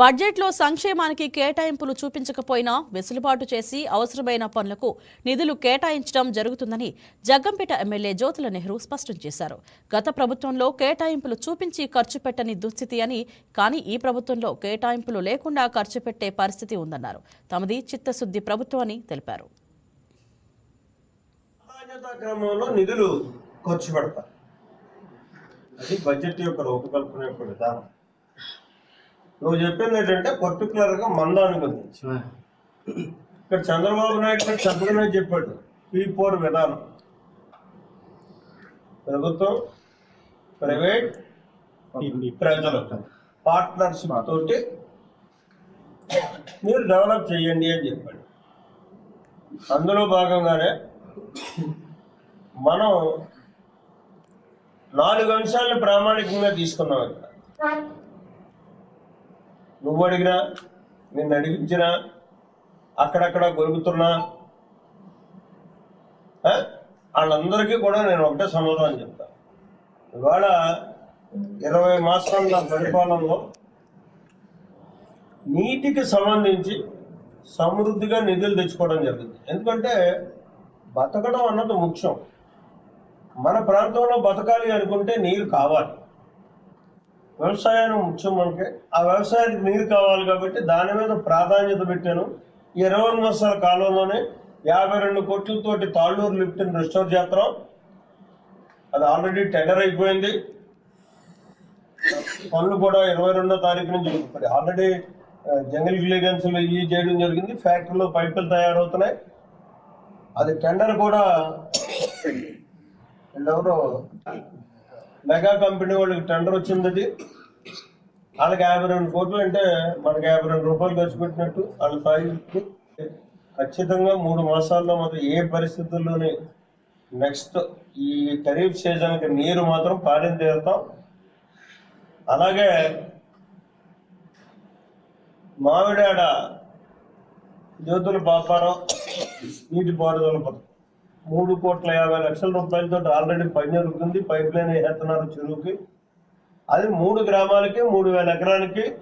బడ్జెట్లో సంక్షేమానికి కేటాయింపులు చూపించకపోయినా వెసులుబాటు చేసి అవసరమైన పనులకు నిధులు కేటాయించడం జరుగుతుందని జగ్గంపేట ఎమ్మెల్యే జ్యోతుల నెహ్రూ స్పష్టం చేశారు. గత ప్రభుత్వంలో కేటాయింపులు చూపించి ఖర్చు పెట్టని దుస్థితి అని కానీ ఈ ప్రభుత్వంలో కేటాయింపులు లేకుండా ఖర్చు పెట్టే పరిస్థితి ఉందన్నారు. తమది చిత్తశుద్ధి ప్రభుత్వం అని తెలిపారు. క్రమంలో నిధులు ఖర్చు పెడతారు. అది బడ్జెట్ యొక్క రూపకల్పన యొక్క విధానం. నువ్వు చెప్పింది ఏంటంటే పర్టికులర్గా మందాన్ని గురించి. ఇక్కడ చంద్రబాబు నాయుడు చెప్పడమే చెప్పాడు. పీ ఫోర్ విధానం. ప్రభుత్వం ప్రైవేట్ ప్రజలు పార్ట్నర్షిప్ తోటి మీరు డెవలప్ చేయండి అని చెప్పాడు. అందులో భాగంగానే మనం నాలుగు అంశాలను ప్రామాణికంగా తీసుకున్నాం ఇక్కడ. నువ్వు అడిగినా నిన్ను అడిగించినా అక్కడక్కడ గొలుగుతున్నా వాళ్ళందరికీ కూడా నేను ఒకటే సమాధానం చెప్తాను ఇవాళ ఇరవై మాసాల పరిపాలనలో నీటికి సంబంధించి సమృద్ధిగా నిధులు తెచ్చుకోవడం జరిగింది ఎందుకంటే బతకడం అన్నది ముఖ్యం. మన ప్రాంతంలో బతకాలి అనుకుంటే నీరు కావాలి. వ్యవసాయం ముఖ్యం మనకి. ఆ వ్యవసాయానికి నీరు కావాలి కాబట్టి దాని మీద ప్రాధాన్యత పెట్టాను. ఇరవై సంవత్సరాల కాలంలోనే యాభై రెండు కోట్లతోటి తాళ్ళూరు లిఫ్ట్ని రెస్టోర్ చేస్తాం అది ఆల్రెడీ టెండర్ అయిపోయింది. పనులు కూడా ఇరవై రెండో తారీఖు నుంచి మరి ఆల్రెడీ జంగల్ క్లియరెన్స్లు ఇవి చేయడం జరిగింది. ఫ్యాక్టరీలో పైపులు తయారవుతున్నాయి. అది టెండర్ కూడా వీళ్ళెవరో మెగా కంపెనీ వాళ్ళకి టెండర్ వచ్చింది అది వాళ్ళకి యాభై రెండు కోట్లు అంటే మనకి యాభై రెండు రూపాయలు ఖర్చు పెట్టినట్టు వాళ్ళ స్థాయికి ఖచ్చితంగా మూడు మాసాల్లో మాత్రం ఏ పరిస్థితుల్లోని నెక్స్ట్ ఈ ఖరీఫ్ సీజన్కి నీరు మాత్రం పారిన తీరుతాం. అలాగే మామిడాడ జ్యోతుల పాపారం నీటిపారుదల పథకం. మూడు కోట్ల యాభై లక్షల రూపాయలతో ఆల్రెడీ పని జరుగుతుంది. పైప్ లైన్ వేస్తున్నారు చెరువుకి. అది మూడు గ్రామాలకి మూడు వేల ఎకరానికి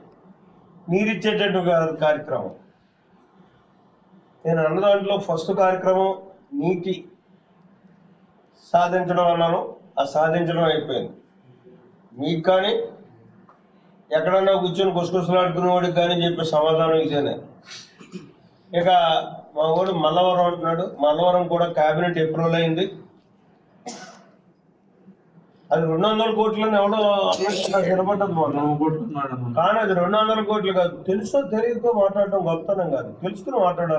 నీరిచ్చేటట్టు కార్యక్రమం. నేను అన్న దాంట్లో ఫస్ట్ కార్యక్రమం నీటి సాధించడం అన్నాను. ఆ సాధించడం అయిపోయింది. మీకు కానీ ఎక్కడన్నా కూర్చొని గుసగుసలాడుకునేవాడికి కానీ చెప్పే సమాధానం ఇదేనే. ఇక మా వాడు మల్లవరం అంటున్నాడు. మల్లవరం కూడా కేబినెట్ అప్రూవల్ అయింది. అది రెండు వందల కోట్లని ఎవడో మొన్న కానీ అది రెండు వందల కోట్లు కాదు. తెలుసో తెలియకో మాట్లాడటం గొప్పతనం కాదు. తెలుసుకుని మాట్లాడాలి.